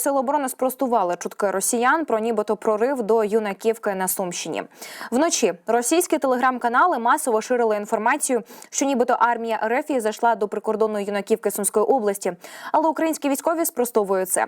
Сили оборони спростували чутки росіян про нібито прорив до юнаківки на Сумщині. Вночі російські телеграм-канали масово ширили інформацію, що нібито армія РФ зайшла до прикордонної юнаківки Сумської області. Але українські військові спростовують це.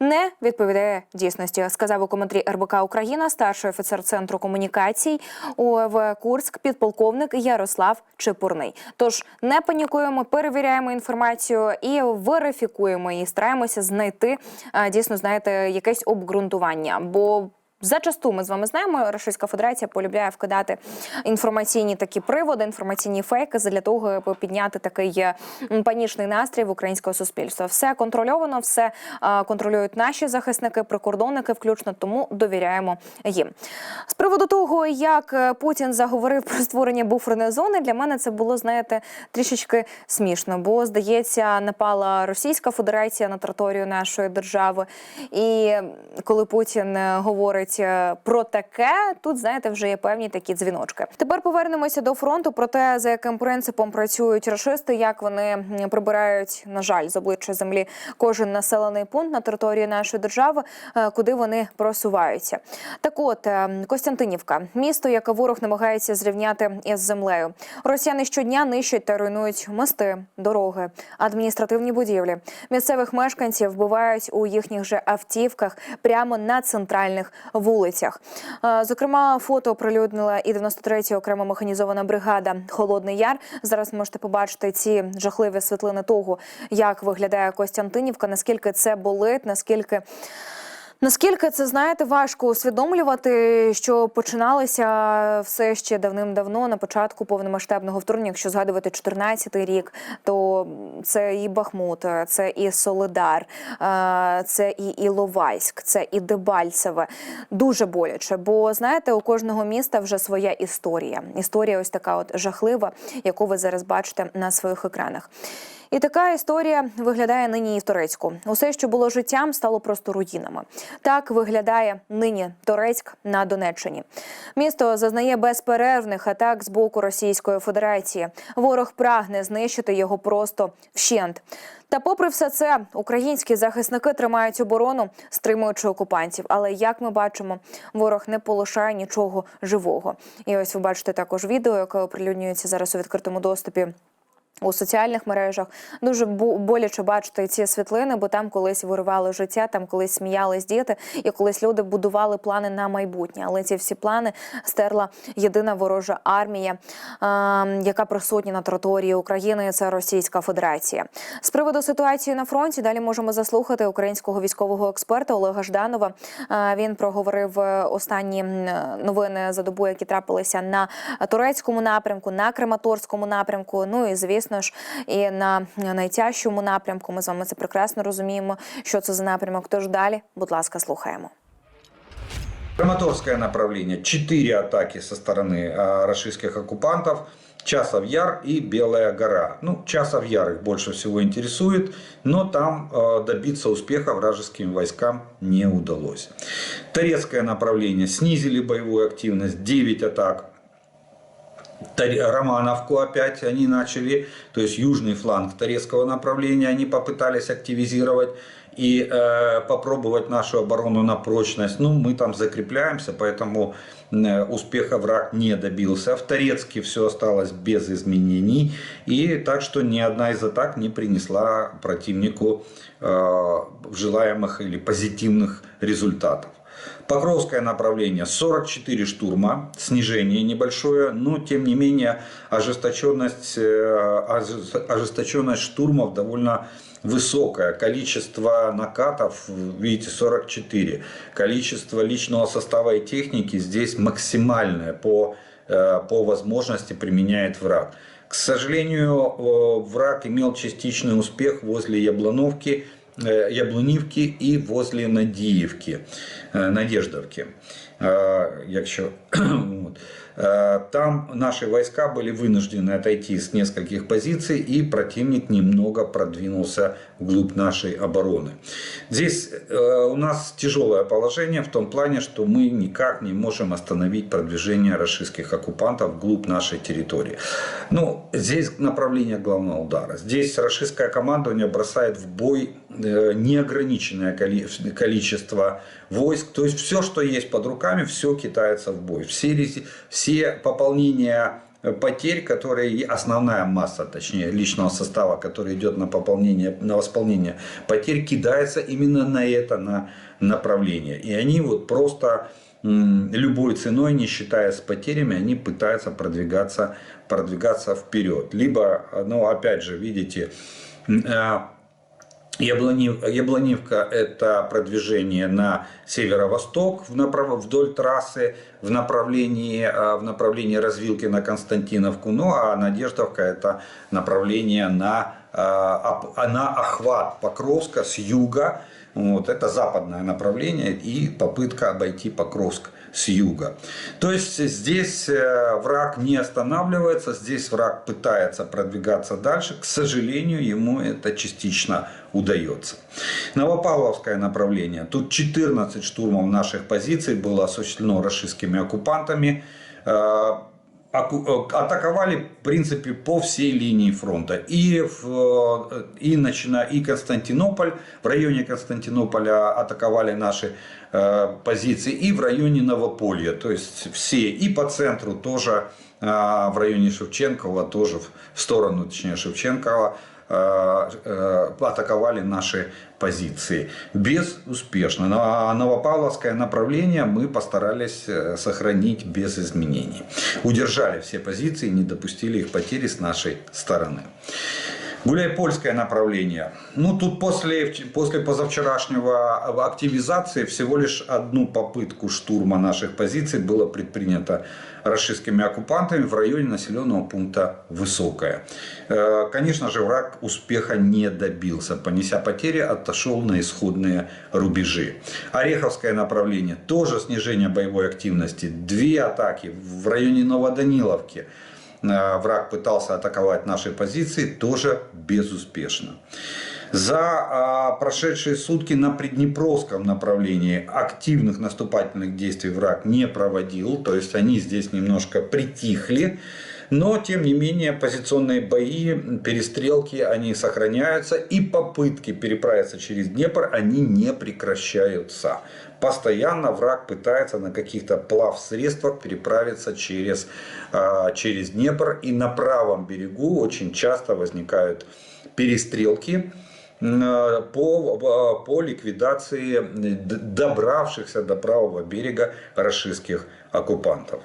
Не відповідає дійсності, сказав у коментарі РБК Україна старший офіцер центру комунікацій УВ Курськ, підполковник Ярослав Чепурний. Тож не панікуємо, перевіряємо інформацію і верифікуємо її. Стараємося знайти е, дійсно знаєте якесь обґрунтування. Бо Зачасту ми з вами знаємо, Російська Федерація полюбляє вкидати інформаційні такі приводи, інформаційні фейки для того, аби підняти такий е, панічний настрій в українського суспільства. Все контрольовано, все е, контролюють наші захисники, прикордонники, включно тому довіряємо їм. З приводу того, як е, Путін заговорив про створення буферної зони, для мене це було знаєте трішечки смішно, бо здається, напала Російська Федерація на територію нашої держави. І коли Путін е, говорить е, про таке, тут знаєте, вже є певні такі дзвіночки. Тепер повернемося до фронту про те, за яким принципом працюють рашисти, як вони прибирають, на жаль, з обличчя землі кожен населений пункт на території нашої держави, е, куди вони просуваються. Так от е, Костянтинівка, місто, яке ворог намагається зрівняти із землею. Росіяни щодня нищать та руйнують мости, дороги, адміністративні будівлі. Місцевих мешканців вбивають у їхніх же автівках прямо на центральних. Е, Зокрема, фото оприлюднила і 93-я окрема механізована бригада Холодний Яр. Зараз можете побачити ці жахливі світлини того, як виглядає Костянтинівка, наскільки це болить, наскільки. Наскільки це знаєте, важко усвідомлювати, що починалося все ще давним-давно на початку повномасштабного вторгнення. Якщо згадувати 14-й рік, то це і Бахмут, це і Солидар, е, це і Іловайськ, це і Дебальцеве. Дуже боляче. Бо знаєте, у кожного міста вже своя історія. Історія ось така, от жахлива, яку ви зараз бачите на своїх екранах. І така історія виглядає нині і в Торецьку. Усе, що було життям, стало просто руїнами. Так виглядає нині Торецьк на Донеччині. Місто зазнає безперервних атак з боку Російської Федерації. Ворог прагне знищити його просто вщент. Та, попри все це, українські захисники тримають оборону, стримуючи окупантів. Але як ми бачимо, ворог не полишає нічого живого. І ось ви бачите також відео, яке оприлюднюється зараз у відкритому доступі. У соціальних мережах дуже боляче бачити ці світлини, бо там колись виривали життя, там колись сміялись діти, і колись люди будували плани на майбутнє. Але ці всі плани стерла єдина ворожа армія, яка присутня на території України. Це Російська Федерація. З приводу ситуації на фронті далі можемо заслухати українського військового експерта Олега Жданова. Він проговорив е, останні новини за добу, які трапилися на турецькому напрямку, на Краматорському напрямку. Ну і звісно ж, і на найтяжчому напрямку. Ми з вами це прекрасно розуміємо. Що це за напрямок? Тож далі, будь ласка, слухаємо. Краматорское направление. Четыре атаки со стороны э, российских оккупантов. Часов Яр и Белая гора. Ну, Часов Яр их больше всего интересует, но там э, добиться успеха вражеским войскам не удалось. Торецкое направление. Снизили боевую активность. 9 атак Тар- Романовку опять они начали, то есть южный фланг Торецкого направления они попытались активизировать и э, попробовать нашу оборону на прочность. Ну, мы там закрепляемся, поэтому э, успеха враг не добился. В Торецке все осталось без изменений. И так что ни одна из атак не принесла противнику э, желаемых или позитивных результатов. Покровское направление 44 штурма, снижение небольшое, но тем не менее ожесточенность, э, ожесточенность штурмов довольно высокое. Количество накатов, видите, 44. Количество личного состава и техники здесь максимальное по, э, по возможности применяет враг. К сожалению, э, враг имел частичный успех возле Яблоновки, Яблунівки і возле Надіївки, е, Надеждовки. Е, Якщо Там наши войска были вынуждены отойти с нескольких позиций, и противник немного продвинулся вглубь нашей обороны. Здесь э, у нас тяжелое положение в том плане, что мы никак не можем остановить продвижение российских оккупантов вглубь нашей территории. Ну, здесь направление главного удара. Здесь российское командование бросает в бой э, неограниченное коли- количество войск. То есть все, что есть под руками, все китается в бой. Все, рези- все пополнения э, потерь, которые основная масса, точнее личного состава, который идет на пополнение, на восполнение потерь, кидается именно на это на направление. И они вот просто любой ценой, не считая с потерями, они пытаются продвигаться, продвигаться вперед. Либо, ну опять же, видите, э, Яблонив- Яблонивка – это продвижение на северо-восток направ- вдоль трассы в направлении, а, в направлении развилки на Константиновку. Ну а Надеждовка – это направление на, а, на охват Покровска с юга. Вот, это западное направление и попытка обойти Покровск с юга. То есть здесь э, враг не останавливается, здесь враг пытается продвигаться дальше. К сожалению, ему это частично удается. Новопавловское направление. Тут 14 штурмов наших позиций было осуществлено российскими оккупантами. Э, атаковали, в принципе, по всей линии фронта. И, в, э, и, начиная, и Константинополь, в районе Константинополя атаковали наши э, позиции, и в районе Новополья, то есть все, и по центру тоже, э, в районе Шевченкова, тоже в сторону, точнее, Шевченкова, атаковали наши позиции. Безуспешно. На Новопавловское направление мы постарались э, сохранить без изменений. Удержали все позиции, не допустили их потери с нашей стороны. Гуляйпольское направление. Ну, тут после, после позавчерашнего активизации всего лишь одну попытку штурма наших позиций было предпринято российскими оккупантами в районе населенного пункта Высокое. Э, Конечно же, враг успеха не добился. Понеся потери, отошел на исходные рубежи. Ореховское направление. Тоже снижение боевой активности. Две атаки в районе Новоданиловки. Э, враг пытался атаковать наши позиции, тоже безуспешно. За а, прошедшие сутки на Приднепровском направлении активных наступательных действий враг не проводил, то есть они здесь немножко притихли. Но, тем не менее, позиционные бои, перестрелки, они сохраняются. И попытки переправиться через Днепр, они не прекращаются. Постоянно враг пытается на каких-то плав-средствах переправиться через, а, через Днепр. И на правом берегу очень часто возникают перестрелки по, по ликвидации добравшихся до правого берега российских оккупантов.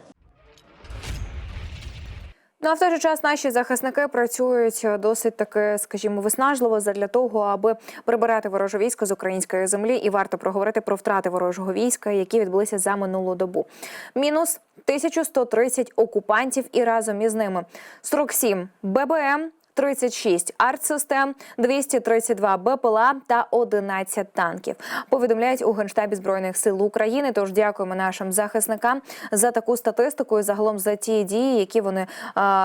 Ну а в той же час наші захисники працюють досить таки, скажімо, виснажливо задля того, аби прибирати вороже військо з української землі. І варто проговорити про втрати ворожого війська, які відбулися за минулу добу. Мінус 1130 окупантів і разом із ними 47 ББМ. 36 артсистем, 232 БПЛА та 11 танків. Повідомляють у генштабі збройних сил України. Тож дякуємо нашим захисникам за таку статистику і загалом за ті дії, які вони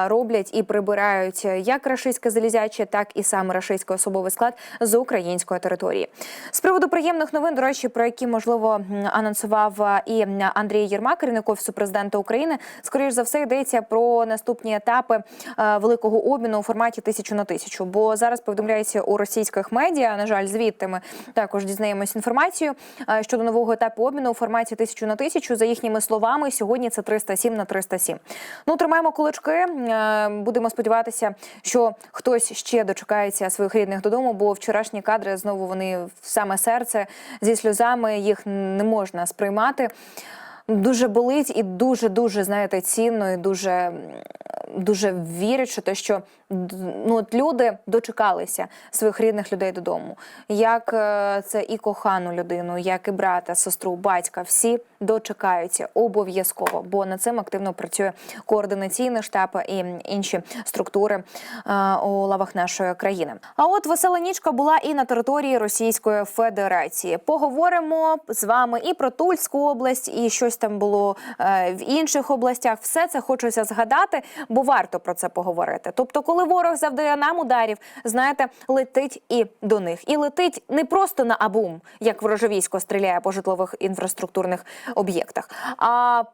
роблять і прибирають як рашистське залізяче, так і саме рашистський особовий склад з української території. З приводу приємних новин, до речі, про які можливо анонсував і Андрій Єрмак, керівник офісу президента України. Скоріш за все йдеться про наступні етапи е, великого обміну у форматі тисячу на тисячу. Бо зараз повідомляється у російських медіа. На жаль, звідти ми також дізнаємось інформацію е, щодо нового етапу обміну у форматі тисячу на тисячу. За їхніми словами, сьогодні це 307 на 307. Ну тримаємо кулачки. е, Будемо сподіватися, що хтось ще дочекається своїх рідних додому, бо вчорашні кадри знову вони в саме серце зі сльозами їх не можна сприймати. Дуже болить і дуже дуже знаєте цінно і дуже дуже вірять, що те, що ну от люди дочекалися своїх рідних людей додому. Як е, це і кохану людину, як і брата, сестру, батька, всі дочекаються обов'язково, бо над цим активно працює координаційний штаб і інші структури е, у лавах нашої країни. А от весела нічка була і на території Російської Федерації. Поговоримо з вами і про Тульську область, і щось там було е, в інших областях. Все це хочеться згадати, бо варто про це поговорити. Тобто, коли ворог завдає нам ударів, знаєте, летить і до них, і летить не просто на абум, як ворожовійсько стріляє по житлових інфраструктурних об'єктах, а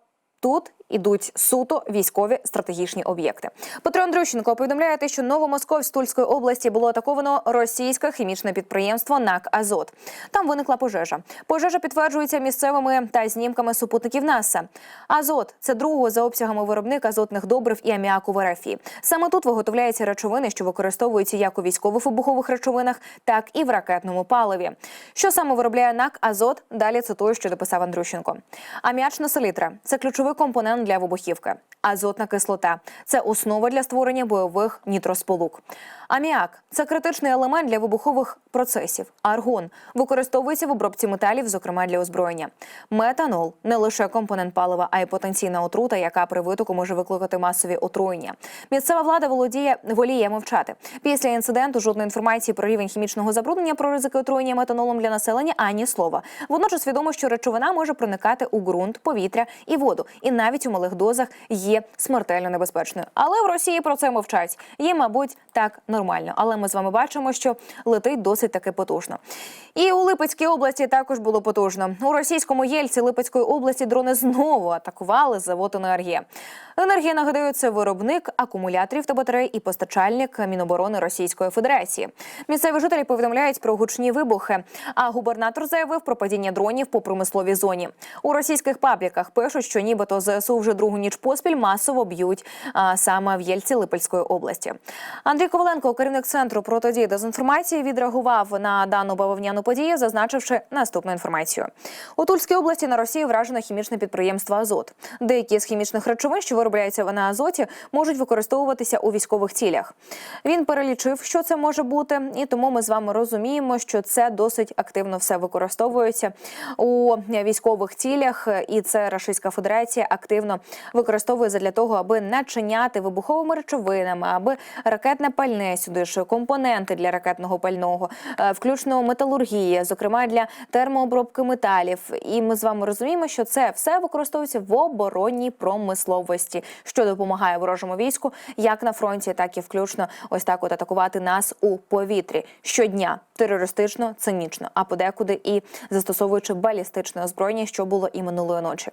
Тут ідуть суто військові стратегічні об'єкти. Петро Андрющенко повідомляє, те, що Новомосковськ Тульської області було атаковано російське хімічне підприємство НАК Азот. Там виникла пожежа. Пожежа підтверджується місцевими та знімками супутників НАСА. Азот це другого за обсягами виробник азотних добрив і аміаку в РФ. Саме тут виготовляються речовини, що використовуються як у військових вибухових речовинах, так і в ракетному паливі. Що саме виробляє НАК Азот? Далі цитую, що дописав Андрющенко. Аміачна селітра це ключовий компонент для вибухівки. Азотна кислота це основа для створення бойових нітросполук. Аміак це критичний елемент для вибухових процесів. Аргон використовується в обробці металів, зокрема для озброєння. Метанол не лише компонент палива, а й потенційна отрута, яка при витоку може викликати масові отруєння. Місцева влада володіє воліє мовчати. Після інциденту жодної інформації про рівень хімічного забруднення про ризики отруєння метанолом для населення ані слова. Водночас відомо, що речовина може проникати у ґрунт, повітря і воду, і навіть у малих дозах є смертельно небезпечною. Але в Росії про це мовчать. Їм, мабуть, так нормально. Але ми з вами бачимо, що летить досить таки потужно. І у Липецькій області також було потужно. У російському Єльці Липецької області дрони знову атакували завод енергія. Енергія нагадаю, це виробник акумуляторів та батарей і постачальник Міноборони Російської Федерації. Місцеві жителі повідомляють про гучні вибухи. А губернатор заявив про падіння дронів по промисловій зоні. У російських пабліках пишуть, що нібито ЗСУ вже другу ніч поспіль масово б'ють а, саме в Єльці Липецької області. Андрій Коваленко, керівник центру протидії дезінформації, відреагував на дану бавовняну подію, зазначивши наступну інформацію. У Тульській області на Росії вражено хімічне підприємство Азот. Деякі з хімічних речовин, що виробляються на азоті, можуть використовуватися у військових цілях. Він перелічив, що це може бути, і тому ми з вами розуміємо, що це досить активно все використовується у військових цілях, і це Російська Федерація активно використовує для того, аби начиняти вибуховими речовинами, аби ракетне пальне сюди ж компоненти для ракетного пального, е, включно металургія, зокрема для термообробки металів. І ми з вами розуміємо, що це все використовується в оборонній промисловості, що допомагає ворожому війську як на фронті, так і включно ось так от атакувати нас у повітрі щодня терористично, цинічно, а подекуди і застосовуючи балістичне озброєння, що було і минулої ночі.